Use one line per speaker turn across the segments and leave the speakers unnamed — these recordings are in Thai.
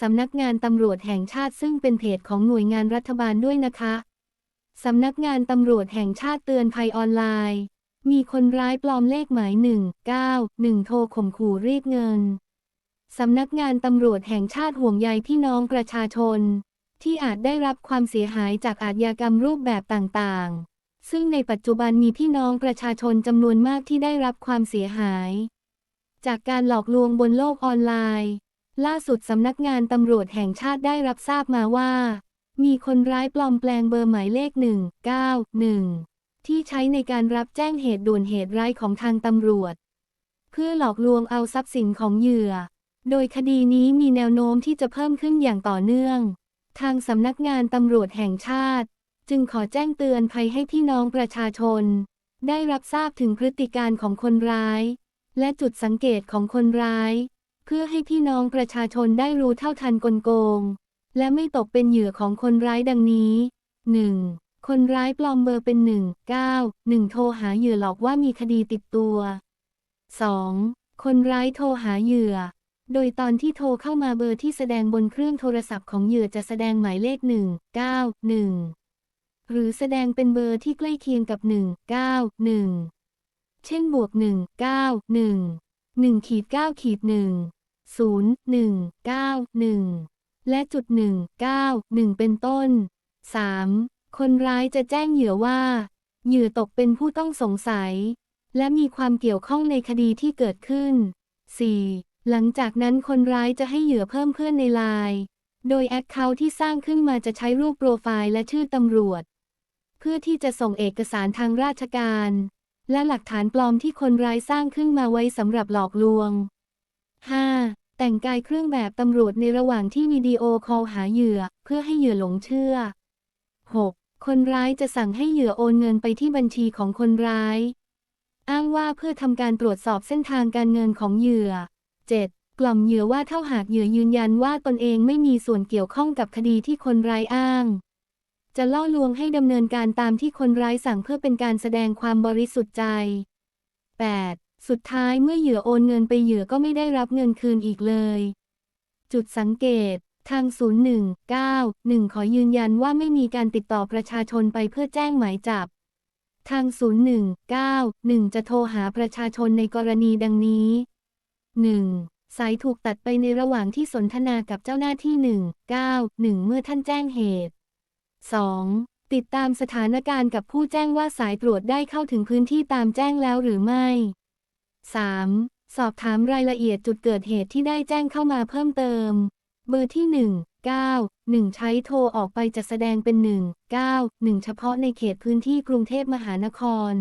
สำนักงานตำรวจแห่งชาติซึ่งเป็นเพจของหน่วยงานรัฐบาลด้วยนะคะ สำนักงานตำรวจแห่งชาติเตือนภัยออนไลน์ มีคนร้ายปลอมเลขหมาย 191 โทรข่มขู่รีดเงิน สำนักงานตำรวจแห่งชาติห่วงใยพี่น้องประชาชน ที่อาจได้รับความเสียหายจากอาชญากรรมรูปแบบต่างๆ ซึ่งในปัจจุบันมีพี่น้องประชาชนจำนวนมากที่ได้รับความเสียหาย จากการหลอกลวงบนโลกออนไลน์ ล่าสุดสำนักงานตำรวจแห่งชาติได้รับทราบมาว่า มีคนร้ายปลอมแปลงเบอร์หมายเลข 191 ที่ใช้ในการรับแจ้งเหตุด่วนเหตุร้ายของทางตำรวจ เพื่อหลอกลวงเอาทรัพย์สินของเหยื่อ โดยคดีนี้มีแนวโน้มที่จะเพิ่มขึ้นอย่างต่อเนื่อง ทางสำนักงานตำรวจแห่งชาติ จึงขอแจ้งเตือนภัยให้พี่น้องประชาชน ได้รับทราบถึงพฤติการของคนร้าย และจุดสังเกตของคนร้าย เพื่อให้พี่น้องประชาชนได้รู้เท่าทันกลโกง และไม่ตกเป็นเหยื่อของคนร้ายดังนี้ 1. คนร้ายปลอมเบอร์เป็น 1 9 1 โทรหาเหยื่อหลอกว่ามีคดีติดตัว 2. คนร้ายโทรหาเหยื่อ โดยตอนที่โทรเข้ามาเบอร์ที่แสดงบนเครื่องโทรศัพท์ของเหยื่อจะแสดงหมายเลข 1 9 1 หรือแสดงเป็นเบอร์ที่ใกล้เคียงกับ 1 9 1 เช่นบวก 1 9 1 1ขีด9ขีด1 0 1 9 1 และ จุด 1 9 1 เป็นต้น 3. คนร้ายจะแจ้งเหยื่อว่า เหยื่อตกเป็นผู้ต้องสงสัย และมีความเกี่ยวข้องในคดีที่เกิดขึ้น 4. หลังจากนั้นคนร้ายจะให้เหยื่อเพิ่มเพื่อนในไลน์โดยแอคเคาท์ที่สร้างขึ้นมาจะใช้รูปโปรไฟล์และชื่อตำรวจ เพื่อที่จะส่งเอกสารทางราชการ และหลักฐานปลอมที่คนร้ายสร้างขึ้นมาไว้สำหรับหลอกลวง 5. แต่งกายเครื่องแบบตำรวจในระหว่างที่วิดีโอคอลหาเหยื่อ เพื่อให้เหยื่อหลงเชื่อ 6. คนร้ายจะสั่งให้เหยื่อโอนเงินไปที่บัญชีของคนร้าย อ้างว่าเพื่อทำการตรวจสอบเส้นทางการเงินของเหยื่อ 7. กล่อมเหยื่อว่าเท่าหากเหยื่อยืนยันว่าตนเองไม่มีส่วนเกี่ยวข้องกับคดีที่คนร้ายอ้าง จะล่อลวงให้ดำเนินการตามที่คนร้ายสั่งเพื่อเป็นการแสดงความบริสุทธิ์ใจ 8. สุดท้ายเมื่อเหยื่อโอนเงินไปเหยื่อก็ไม่ได้รับเงินคืนอีกเลย จุดสังเกต ทาง 019 1 ขอยืนยันว่าไม่มีการติดต่อประชาชนไปเพื่อแจ้งหมายจับ ทาง 019 1 จะโทรหาประชาชนในกรณีดังนี้ 1. สายถูกตัดไปในระหว่างที่สนทนากับเจ้าหน้าที่ 191 เมื่อท่านแจ้งเหตุ 2. ติดตามสถานการณ์กับผู้แจ้งว่าสายตรวจได้เข้าถึงพื้นที่ตามแจ้งแล้วหรือไม่ 3. สอบถามรายละเอียดจุดเกิดเหตุที่ได้แจ้งเข้ามาเพิ่มเติม เบอร์ที่ 1 9 1 ใช้โทรออกไปจะแสดงเป็น 1 9 1 เฉพาะในเขตพื้นที่กรุงเทพมหานคร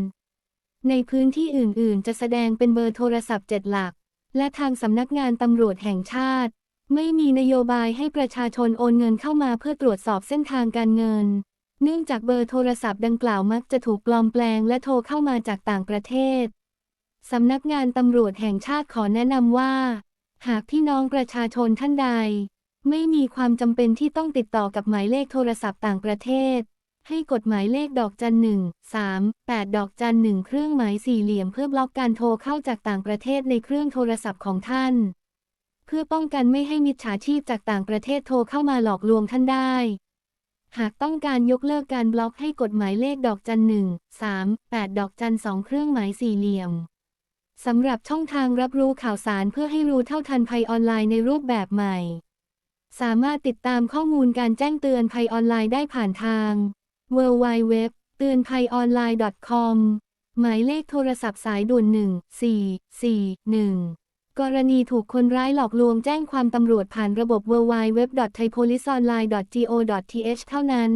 ในพื้นที่อื่น ๆ จะแสดงเป็นเบอร์โทรศัพท์ 7 หลัก และทางสำนักงานตำรวจแห่งชาติ ไม่มีนโยบายให้ประชาชนโอนเงินเข้ามาเพื่อตรวจสอบเส้นทางการเงิน เนื่องจากเบอร์โทรศัพท์ดังกล่าวมักจะถูกปลอมแปลงและโทรเข้ามาจากต่างประเทศ สำนักงานตำรวจแห่งชาติขอแนะนำว่า หากพี่น้องประชาชนท่านใด ไม่มีความจำเป็นที่ต้องติดต่อกับหมายเลขโทรศัพท์ต่างประเทศ ให้กดหมายเลขดอกจันหนึ่งสามแปดดอกจันหนึ่งเครื่องหมายสี่เหลี่ยมเพื่อบล็อกการโทรเข้าจากต่างประเทศในเครื่องโทรศัพท์ของท่าน เพื่อป้องกันไม่ให้มิจฉาชีพจากต่างประเทศโทรเข้ามาหลอกลวงท่านได้หากต้องการยกเลิกการบล็อกให้กดหมายเลขดอกจันหนึ่งสามแปดดอกจันสองเครื่องหมายสี่เหลี่ยม สำหรับช่องทางรับรู้ข่าวสารเพื่อให้รู้เท่าทันภัยออนไลน์ในรูปแบบใหม่ สามารถติดตามข้อมูลการแจ้งเตือนภัยออนไลน์ได้ผ่านทาง www เตือนภัยออนไลน์ .com หมายเลขโทรศัพท์สายด่วน 1441 กรณีถูกคนร้ายหลอกลวงแจ้งความตำรวจผ่านระบบ www.thaipoliceonline.go.th เท่านั้น